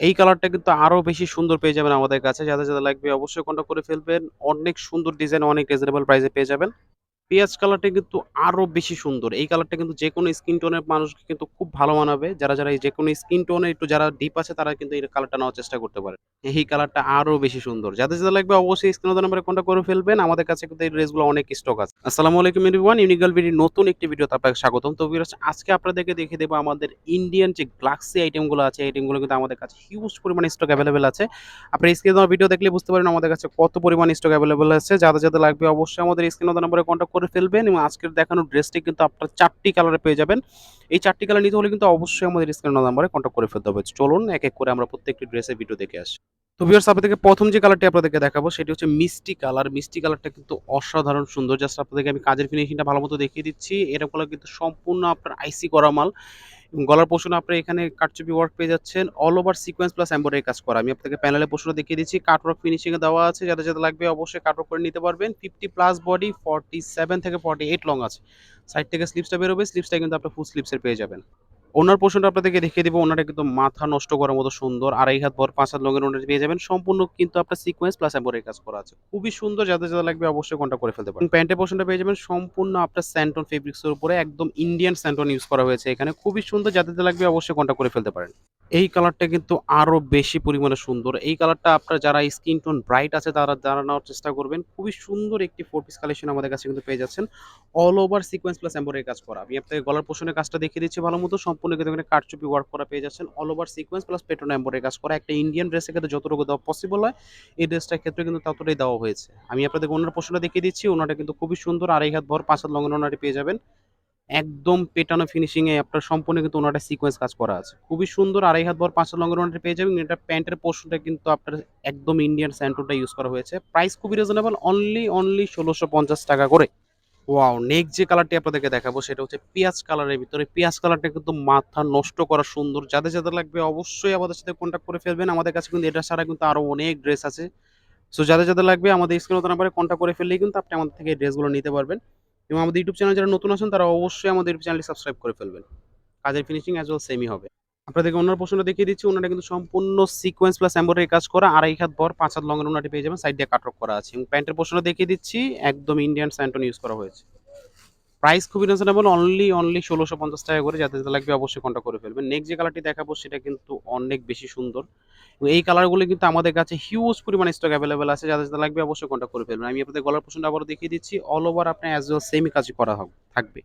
এই কালারটা কিন্তু আরও বেশি সুন্দর পেয়ে যাবেন আমাদের কাছে। যাদের, যাদের লাগবে অবশ্যই কন্ট্যাক্ট করে ফেলবেন। অনেক সুন্দর ডিজাইন, অনেক রিজনেবল প্রাইসে পেয়ে যাবেন। পেঁয়াজ কালারটা কিন্তু আরও বেশি সুন্দর। এই কালারটা কিন্তু যেকোনো স্কিন টোনের মানুষকে কিন্তু খুব ভালো মানাবে। যারা, যারা এই যেকোনো স্কিন টোনে একটু যারা ডিপ আছে তারা কিন্তু এই কালারটা নেওয়ার চেষ্টা করতে পারে। এই কালারটা আরও বেশি সুন্দর। যাদের, যাদের লাগবে অবশ্যই স্ক্রিনে নাম্বারে কনট্যাক্ট করে ফেলবেন। আমাদের কাছে কিন্তু এই ড্রেসগুলো অনেক স্টক আছে। আসসালামু আলাইকুম এভরিওয়ান, ইউনিক গার্ল নতুন একটি ভিডিওতে আপনাকে স্বাগতম। তো আজকে আপনাদেরকে দেখে দেব আমাদের ইন্ডিয়ান যে গ্লাক্সি আইটেমগুলো আছে, আইটেমগুলো কিন্তু আমাদের কাছে হিউজ পরিমাণে স্টক অ্যাভেলেবেল আছে। আপনারা স্ক্রিনে ভিডিও দেখলে বুঝতে পারেন আমাদের কাছে কত পরিমাণ স্টক অ্যাভেলেবেল আছে। যাদের, যাদের লাগবে অবশ্যই আমাদের স্ক্রিনে নাম্বারে কনট্যাক্ট করে ফেলবেন এবং আজকের দেখানো ড্রেসটি কিন্তু আপনারা ৪ টি কালারে পেয়ে যাবেন। এই চারটি কালার নিতে হলে কিন্তু অবশ্যই আমাদের স্ক্রিনে নাম্বারে কন্ট্যাক্ট করে ফেলতে হবে। চলুন এক, এক করে আমরা প্রত্যেকটি ড্রেসের ভিডিও দেখে আসি। তো ভিউয়ার্স আপনাদেরকে প্রথম যে কালারটি আপনাদেরকে দেখাবো সেটি হচ্ছে মিষ্টি কালার। মিষ্টি কালারটা কিন্তু অসাধারণ সুন্দর। জাস্ট আপনাদেরকে আমি কাজের ফিনিশিংটা ভালো মতো দেখিয়ে দিচ্ছি। এরকম কিন্তু সম্পূর্ণ আপনার আইসি করা মাল। এবং গলার পোষণ আপনি এখানে কাটচুপি ওয়ার্ক পেয়ে যাচ্ছেন। All over sequence plus embroidery কাজ করা। আমি আপনাকে প্যানেলে পশু দেখিয়ে দিচ্ছি। কাটওয়ার্ক ফিনিশিং এ দেওয়া আছে। যাতে যাতে লাগবে অবশ্যই কাটওয়ার্ক করে নিতে পারবেন। 50 প্লাস বডি 47 থেকে 48 লং আছে। সাইড থেকে স্লিপসটা বেরোবে। স্লিপসটা কিন্তু আপনার ফুল স্লিপসের পেয়ে যাবেন। ওনার পোর্শনটা আপনাদেরকে দেখিয়ে দিব। ওনাটা কিন্তু মাথা নষ্ট করার মতো সুন্দর। আড়াই হাত ভর পাঁচ হাত লঙের ওনার পেয়ে যাবেন। সম্পূর্ণ কিন্তু আপনার সিকোয়েন্স প্লাস এম্বরের কাজ করা আছে। খুবই সুন্দর। যাদের, যাদের লাগবে অবশ্যই কোনটা করে ফেলতে পারেন। প্যান্টের পোর্শনটা পেয়ে যাবেন সম্পূর্ণ আপনার স্যান্টন ফেব্রিক্সের উপরে একদম ইন্ডিয়ান স্যান্টন ইউজ করা হয়েছে এখানে। খুবই সুন্দর। যাদের লাগবে অবশ্যই কোনটা করে ফেলতে পারেন। এই কালারটা কিন্তু আরও বেশি পরিমাণে সুন্দর। এই কালারটা আপনার যারা স্কিন টোন ব্রাইট আছে তারা, নেওয়ার চেষ্টা করবেন। খুবই সুন্দর একটি 4 পিস কালেকশন আমাদের কাছে কিন্তু পেয়ে যাচ্ছেন। All over sequence plus embroidery কাজ করা। আমি আপনাকে গলার পোর্শনের কাজটা দেখিয়ে দিচ্ছি ভালো মতো সম্পূর্ণ কিন্তু এখানে কারচুপি ওয়ার্ক করা পেয়ে যাচ্ছেন। All over sequence plus pattern embroidery কাজ করা। একটা ইন্ডিয়ান ড্রেসের ক্ষেত্রে যতটুকু দেওয়া পসিবল হয়, এই ড্রেসটার ক্ষেত্রে কিন্তু ততটাই দেওয়া হয়েছে। আমি আপনাদের ওনার পোর্শনটা দেখিয়ে দিচ্ছি। ওনাটা কিন্তু খুবই সুন্দর। আড়াই হাত ভর পাঁচ হাত লংয়ের ওনাটি পেয়ে যাবেন। একদম পেটানো ফিনিশিং এ আপনার সম্পূর্ণ কিন্তু ওনাটা সিকোয়েন্স কাজ করা আছে। খুবই সুন্দর। আড়াই হাত ৫ হাত লংয়ের ওনাটি পেয়ে যাবেন। এটা প্যান্টের পোর্শনটা কিন্তু আপনার একদম ইন্ডিয়ান স্যান্টনটা ইউজ করা হয়েছে। প্রাইস খুবই রিজনেবল অনলি, অনলি ১৬৫০ টাকা করে। ওয়াও! নেক্সট যে কালারটি আপনাদেরকে দেখাবো সেটা হচ্ছে পিঁয়াজ কালারের ভিতরে। পিঁয়াজ কালারটা কিন্তু মাথা নষ্ট করা সুন্দর। যাদের, যাদের লাগবে অবশ্যই আমাদের সাথে কনট্যাক্ট করে ফেলবেন। আমাদের কাছে কিন্তু এটা ছাড়া কিন্তু আরও অনেক ড্রেস আছে। সো যাদের, যাদের লাগবে আমাদের স্ক্রিনে নাম্বারে কনট্যাক্ট করে ফেললেই কিন্তু আপনি আমাদের থেকে ড্রেসগুলো নিতে পারবেন। এবং আমাদের ইউটিউব চ্যানেল যারা নতুন আছেন, তারা অবশ্যই আমাদের ইউটিউব চ্যানেলটি সাবস্ক্রাইব করে ফেলবেন। কাজের ফিনিশিং অ্যাজ ওয়েল সেমই হবে। আপনাদেরকে ওনার পোর্শনটা দেখিয়ে দিচ্ছি। ওনারা কিন্তু সম্পূর্ণ সিকোয়েন্স প্লাস এমব্রয়ডারি কাজ করা। আড়াই হাত ভর, পাঁচ হাত লঙের ওনাটি পেয়ে যাবেন। সাইড দিয়ে কাটক করা আছে। এবং প্যান্টের পোর্শনটা দেখিয়ে দিচ্ছি। একদম ইন্ডিয়ান স্যান্টন ইউজ করা হয়েছে। প্রাইস খুবই রিজনেবল অনলি, অনলি ১৬৫০ টাকা করে। যাতে লাগবে অবশ্যই কন্ট্যাক্ট করে ফেলবেন। নেক্সট যে কালারটি দেখাবো সেটা কিন্তু অনেক বেশি সুন্দর। এই কালারগুলো কিন্তু আমাদের কাছে হিউজ পরিমাণে স্টক অ্যাভেলেবেল আছে। যাতে যাদের লাগবে অবশ্যই কন্ট্যাক্ট করে ফেলবেন। আমি আপনাদের গলার পছন্দ আবারও দেখিয়ে দিচ্ছি। অল ওভার আপনার অ্যাজ ওয়েল সেমই কাজ করা থাকবে।